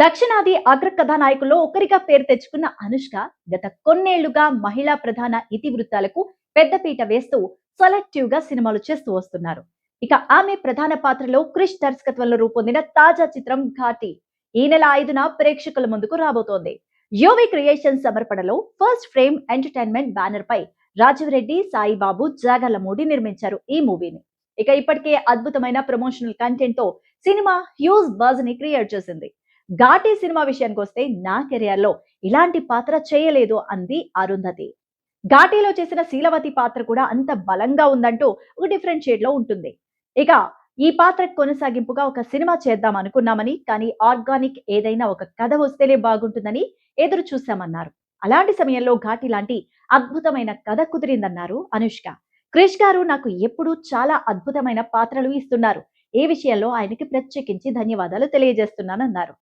దక్షిణాది అగ్ర కథానాయకుల్లో ఒకరిగా పేరు తెచ్చుకున్న అనుష్క గత కొన్నేళ్ళుగా మహిళా ప్రధాన ఇతివృత్తాలకు పెద్దపీట వేస్తూ సెలెక్టివ్గా సినిమాలు చేస్తూ వస్తున్నారు. ఇక ఆమె ప్రధాన పాత్రలో క్రిష్ దర్శకత్వంలో రూపొందిన తాజా చిత్రం ఘాటి. ఈ నెల ఐదున ప్రేక్షకుల ముందుకు రాబోతోంది. యోవి క్రియేషన్ సమర్పణలో ఫస్ట్ ఫ్రేమ్ ఎంటర్టైన్మెంట్ బ్యానర్ పై రాజీవ్రెడ్డి సాయిబాబు జాగర్లమూడి నిర్మించారు ఈ మూవీని. ఇక ఇప్పటికే అద్భుతమైన ప్రమోషనల్ కంటెంట్తో సినిమా హ్యూజ్ బజ్ని క్రియేట్ చేసింది. ఘాటీ సినిమా విషయానికి వస్తే నా కెరియర్లో ఇలాంటి పాత్ర చేయలేదు అంది అరుంధతి. ఘాటీలో చేసిన శీలవతి పాత్ర కూడా అంత బలంగా ఉందంటూ ఒక డిఫరెంట్ షేడ్లో ఉంటుంది. ఇక ఈ పాత్ర కొనసాగింపుగా ఒక సినిమా చేద్దాం అనుకున్నామని కానీ ఆర్గానిక్ ఏదైనా ఒక కథ వస్తేనే బాగుంటుందని ఎదురు చూశామన్నారు. అలాంటి సమయంలో ఘాటి లాంటి అద్భుతమైన కథ కుదిరిందన్నారు అనుష్క. క్రిష్ గారు నాకు ఎప్పుడూ చాలా అద్భుతమైన పాత్రలు ఇస్తున్నారు. ఏ విషయంలో ఆయనకి ప్రత్యేకించి ధన్యవాదాలు తెలియజేస్తున్నానన్నారు.